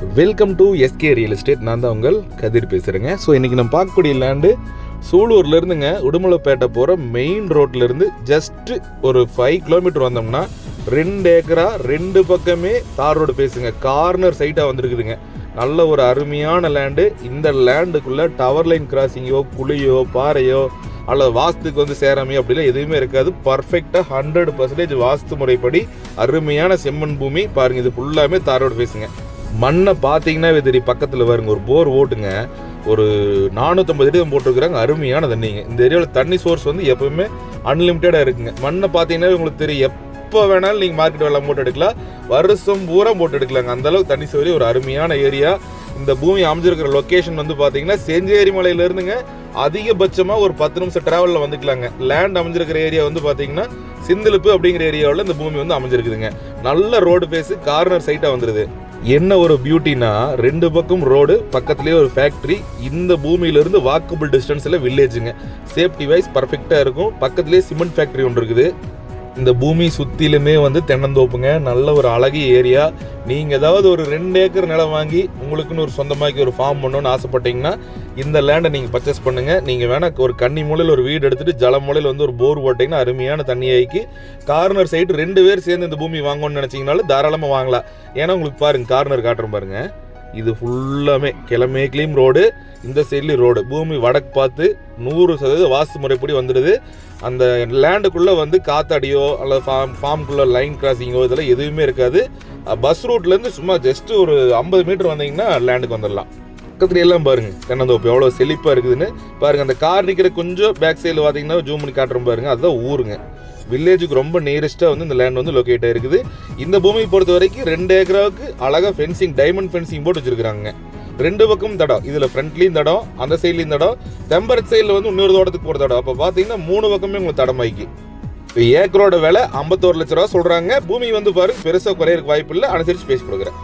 Welcome to S K real estate நான் தான் உங்கள் கதிர் பேசுகிறேங்க ஸோ இன்றைக்கி நம்ம பார்க்கக்கூடிய லேண்டு சூலூர்லேருந்துங்க உடுமலைப்பேட்டை போகிற மெயின் ரோட்ல ஜஸ்ட்டு ஒரு ஃபைவ் கிலோமீட்டர் வந்தோம்னா ரெண்டு ஏக்கரா ரெண்டு பக்கமே தார் ரோடு பேசுங்க. கார்னர் சைட்டாக வந்திருக்குதுங்க. நல்ல ஒரு அருமையான லேண்டு இந்த லேண்டுக்குள்ளே டவர் லைன் கிராசிங்கோ குழியோ பாறையோ அல்லது வாஸ்துக்கு வந்து சேராமையோ அப்படிலாம் எதுவுமே இருக்காது. பர்ஃபெக்டாக ஹண்ட்ரட் பர்சன்டேஜ் வாஸ்து முறைப்படி அருமையான செம்மண் பூமி. பாருங்கள் இது ஃபுல்லாமே தாரோடு பேசுங்க. மண்ணை பார்த்தீங்கன்னாவே தெரியும் பக்கத்தில் வருங்க ஒரு போர் ஓட்டுங்க. ஒரு நானூற்றம்பது அடி போட்டிருக்கிறாங்க அருமையான தண்ணிங்க இந்த ஏரியாவில் தண்ணி சோர்ஸ் வந்து எப்பவுமே அன்லிமிட்டடாக இருக்குங்க. மண்ணை பார்த்தீங்கன்னா உங்களுக்கு தெரியும் எப்போ வேணாலும் நீங்கள் மார்க்கெட் வெள்ளம் போட்டு எடுக்கலாம். வருஷம் பூரா போட்டு எடுக்கலாங்க. அந்த அளவுக்கு தண்ணி சோரி ஒரு அருமையான ஏரியா. இந்த பூமி அமைஞ்சிருக்கிற லொக்கேஷன் வந்து பார்த்தீங்கன்னா செஞ்சேரி மலையிலேருந்துங்க அதிகபட்சமாக ஒரு பத்து நிமிஷம் டிராவலில் வந்துக்கலாங்க. லேண்ட் அமைஞ்சிருக்கிற ஏரியா வந்து பார்த்தீங்கன்னா சிந்திலுப்பு அப்படிங்கிற ஏரியாவில் இந்த பூமி வந்து அமைஞ்சிருக்குதுங்க. நல்ல ரோடு பேஸு கார்னர் சைட்டாக வந்துடுது என்ன ஒரு பியூட்டினா ரெண்டு பக்கம் ரோடு பக்கத்துலேயே ஒரு ஃபேக்ட்ரி இந்த பூமியிலிருந்து வாக்கபிள் டிஸ்டன்ஸில் வில்லேஜுங்க சேஃப்டி வைஸ் பர்ஃபெக்டாக இருக்கும். பக்கத்துலேயே சிமெண்ட் ஃபேக்ட்ரி ஒன்று இருக்குது. இந்த பூமி சுற்றிலுமே வந்து தென்னந்தோப்புங்க. நல்ல ஒரு அழகிய ஏரியா. நீங்கள் ஏதாவது ஒரு ரெண்டு ஏக்கர் நிலம் வாங்கி உங்களுக்குன்னு ஒரு சொந்தமாக்கி ஒரு ஃபார்ம் பண்ணணும்னு ஆசைப்பட்டீங்கன்னா இந்த லேண்டை நீங்கள் பர்ச்சேஸ் பண்ணுங்கள் நீங்கள் வேணால் ஒரு கன்னி மூலையில் ஒரு வீடு எடுத்துகிட்டு ஜல மூலையில் வந்து ஒரு போர் போட்டிங்கன்னா அருமையான தண்ணி ஆக்கி கார்னர் சைடு ரெண்டு பேர் சேர்ந்து இந்த பூமி வாங்கணும்னு நினச்சிங்கனாலும் தாராளமாக வாங்கலாம். ஏன்னா உங்களுக்கு பாருங்கள் கார்னர் காட்டுறேன் பாருங்கள் இது ஃபுல்லாமே கிளமேக்லேயும் ரோடு இந்த சைட்லேயும் ரோடு. பூமி வடக்கு பார்த்து நூறு சதவீத வாஸ்து முறைப்படி வந்துடுது. அந்த லேண்டுக்குள்ளே வந்து காத்தாடியோ அல்லது ஃபார்ம் ஃபார்முக்குள்ளே லைன் கிராசிங்கோ இதெல்லாம் எதுவுமே இருக்காது. பஸ் ரூட்லேருந்து சும்மா ஜஸ்ட்டு ஒரு ஐம்பது மீட்டர் வந்தீங்கன்னா லேண்டுக்கு வந்துடலாம். பக்கத்துல எல்லாம் பாருங்க தென்னந்தோப்பு எவ்வளோ செழிப்பாக இருக்குதுன்னு. பாருங்க அந்த கார் நிற்கிற கொஞ்சம் பேக் சைடில் பார்த்தீங்கன்னா ஜூம் பண்ணி காட்டுறோம் பாருங்க அதுதான் ஊருங்க. வில்லேஜுக்கு ரொம்ப நியரஸ்ட்டாக வந்து இந்த லேண்ட் வந்து லொக்கேட் ஆகிருக்குது இந்த பூமியை பொறுத்த வரைக்கும் ரெண்டு ஏக்கராவுக்கு அழகாக ஃபென்சிங் டைமண்ட் ஃபென்சிங் போட்டு வச்சுருக்காங்க ரெண்டு பக்கம் தடம். இதில் ஃப்ரண்ட்லேயும் தடம் அந்த சைட்லேயும் தடம். தெம்பரத் சைடில் வந்து இன்னொரு தோட்டத்துக்கு போகிற தடம். அப்போ பார்த்தீங்கன்னா மூணு பக்கமே உங்களுக்கு தடம் இப்போ ஏக்கரோட விலை ஐம்பத்தோரு லட்ச ரூபா சொல்கிறாங்க பூமி வந்து பாருங்க பெருசாக குறையிறதுக்கு வாய்ப்பு இல்லை அனுசரித்து பேசி கொடுக்குறேன்.